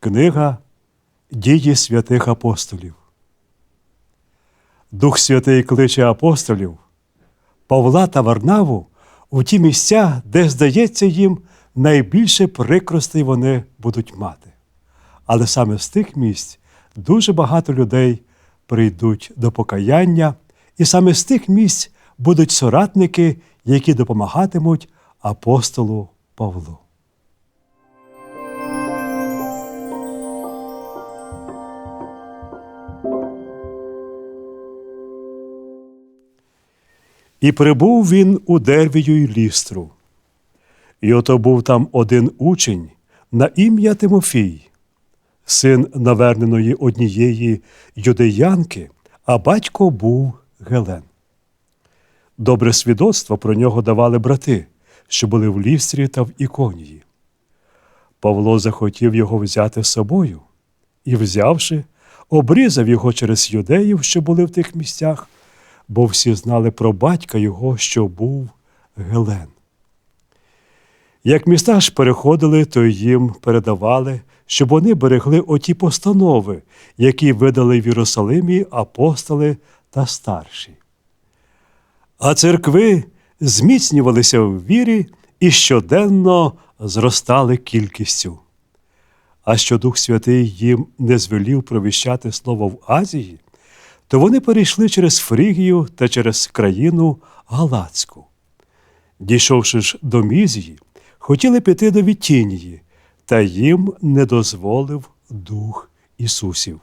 Книга Дії святих апостолів. Дух Святий кличе апостолів Павла та Варнаву у ті місця, де, здається, їм найбільше прикростей вони будуть мати. Але саме з тих місць дуже багато людей прийдуть до покаяння, і саме з тих місць будуть соратники, які допомагатимуть апостолу Павлу. І прибув він у Дервію й лістру. І ото був там один учень на ім'я Тимофій, син наверненої однієї юдеянки, а батько був Гелен. Добре свідоцтво про нього давали брати, що були в лістрі та в іконії. Павло захотів його взяти з собою і, взявши, обрізав його через юдеїв, що були в тих місцях, бо всі знали про батька його, що був Гелен. Як міста ж переходили, то їм передавали, щоб вони берегли оті постанови, які видали в Єрусалимі апостоли та старші. А церкви зміцнювалися в вірі і щоденно зростали кількістю. А що Дух Святий їм не звелів провіщати слово в Азії, то вони перейшли через Фрігію та через країну Галацьку. Дійшовши ж до Мізії, хотіли піти до Вітінії, та їм не дозволив Дух Ісусів.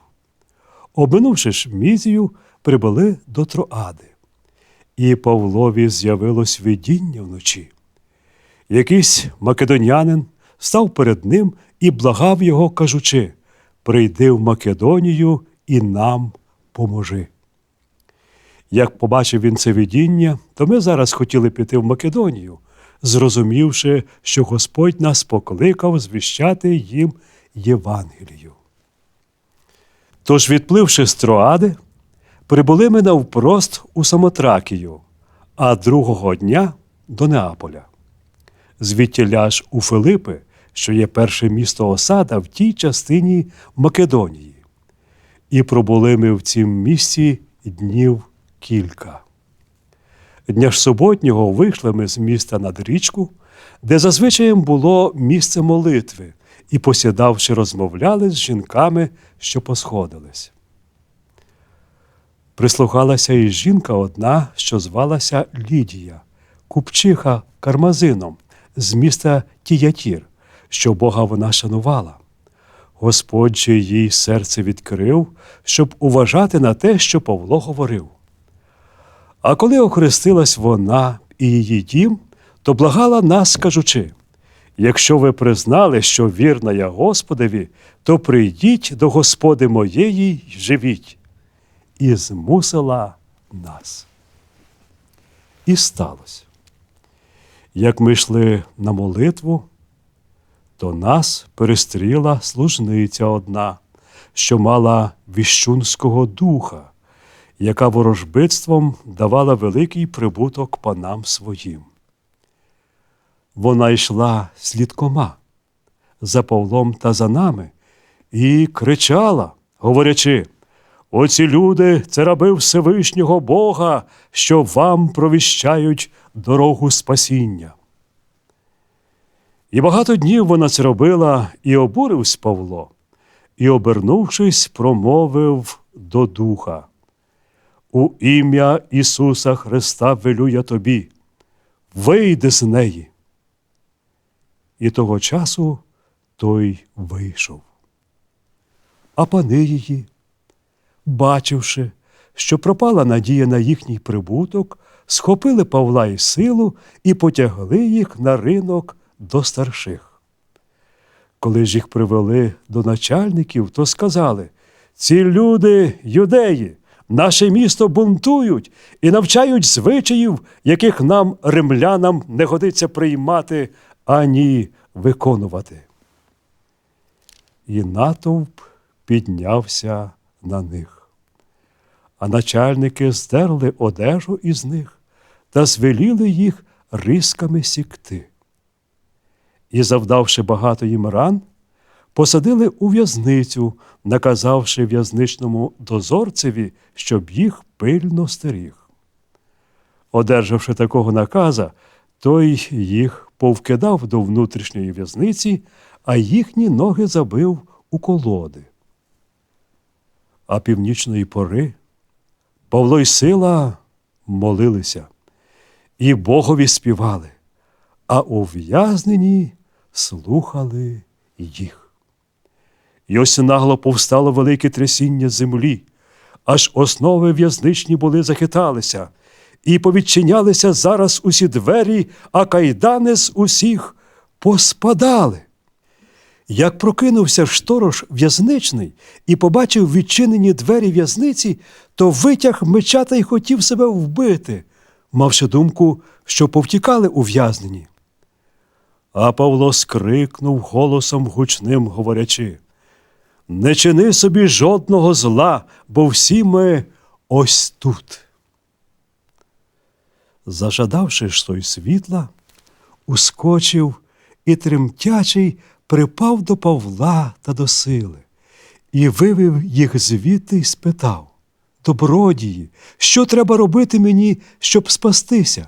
Обминувши ж Мізію, прибули до Троади. І Павлові з'явилось видіння вночі. Якийсь македонянин став перед ним і благав його, кажучи: Прийди в Македонію і нам поможи. Як побачив він це видіння, то ми зараз хотіли піти в Македонію, зрозумівши, що Господь нас покликав звіщати їм Євангелію. Тож, відпливши з Троади, прибули ми навпрост у Самотракію, а другого дня до Неаполя. Звідтіля ж у Филипи, що є перше місто осада в тій частині Македонії. І пробули ми в цім місці днів кілька. Дня ж суботнього вийшли ми з міста над річку, де зазвичаєм було місце молитви, і, посідавши, розмовляли з жінками, що посходились. Прислухалася і жінка одна, що звалася Лідія, купчиха кармазином з міста Тіятір, що Бога вона шанувала. Господь же їй серце відкрив, щоб уважати на те, що Павло говорив. А коли охрестилась вона і її дім, то благала нас, кажучи: якщо ви признали, що вірна я Господеві, то прийдіть до Господи моєї й живіть. І змусила нас. І сталося. Як ми йшли на молитву, то нас перестріла служниця одна, що мала віщунського духа, яка ворожбитством давала великий прибуток панам своїм. Вона йшла слідкома за Павлом та за нами і кричала, говорячи: Оці люди це раби Всевишнього Бога, що вам провіщають дорогу спасіння. І багато днів вона це робила, і обурився Павло, і, обернувшись, промовив до духа. У ім'я Ісуса Христа велю я тобі, вийди з неї. І того часу той вийшов. А пани її, бачивши, що пропала надія на їхній прибуток, схопили Павла і силу і потягли їх на ринок до старших. Коли ж їх привели до начальників, то сказали: ці люди, юдеї, наше місто бунтують і навчають звичаїв, яких нам, римлянам, не годиться приймати ані виконувати. І натовп піднявся на них. А начальники здерли одежу із них та звеліли їх рисками сікти. І, завдавши багато їм ран, посадили у в'язницю, наказавши в'язничному дозорцеві, щоб їх пильно стеріг. Одержавши такого наказа, той їх повкидав до внутрішньої в'язниці, а їхні ноги забив у колоди. А північної пори Павло й сила молилися, і Богові співали, а ув'язнені слухали їх. І ось нагло повстало велике трясіння землі, аж основи в'язничні були захиталися, і повідчинялися зараз усі двері, а кайдани з усіх поспадали. Як прокинувся шторож в'язничний і побачив відчинені двері в'язниці, то витяг меча та й хотів себе вбити, мавши думку, що повтікали ув'язнені. А Павло скрикнув голосом гучним, говорячи: Не чини собі жодного зла, бо всі ми ось тут. Зажадавши ж той світла, ускочив і тремтячий припав до Павла та до сили, і вивів їх звідти й спитав Добродії, що треба робити мені, щоб спастися?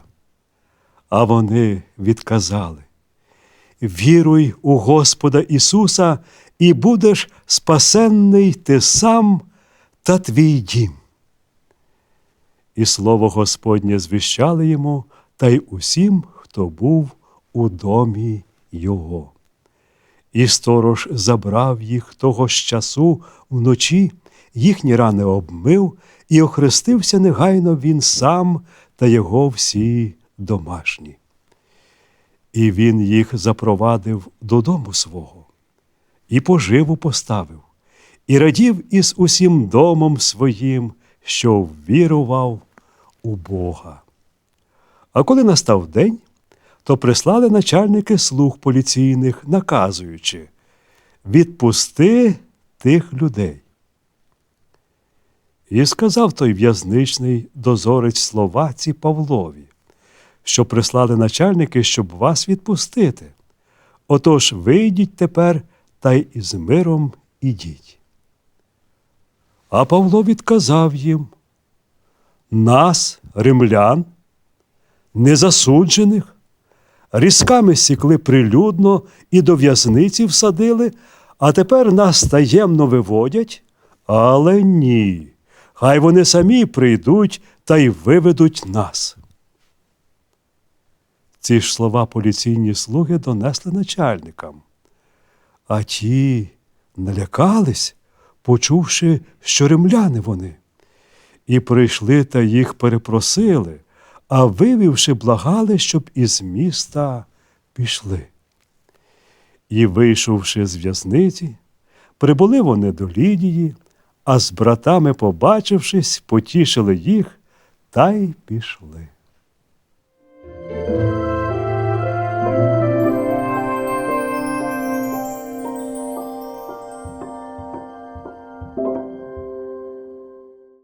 А вони відказали Віруй у Господа Ісуса, і будеш спасенний ти сам та твій дім. І слово Господнє звіщали йому та й усім, хто був у домі його. І сторож забрав їх того ж часу вночі, їхні рани обмив, і охрестився негайно він сам та його всі домашні. І він їх запровадив додому свого, і поживу поставив, і радів із усім домом своїм, що ввірував у Бога. А коли настав день, то прислали начальники слуг поліційних, наказуючи відпусти тих людей. І сказав той в'язничний дозорець словаці Павлові, що прислали начальники, щоб вас відпустити. Отож вийдіть тепер та й із миром ідіть. А Павло відказав їм нас, римлян, незасуджених, різками сікли прилюдно і до в'язниці всадили, а тепер нас таємно виводять. Але ні, хай вони самі прийдуть та й виведуть нас. Ці ж слова поліційні слуги донесли начальникам. А ті налякались, почувши, що римляни вони, і прийшли та їх перепросили, а вивівши, благали, щоб із міста пішли. І, вийшовши з в'язниці, прибули вони до Лідії, а з братами, побачившись, потішили їх та й пішли.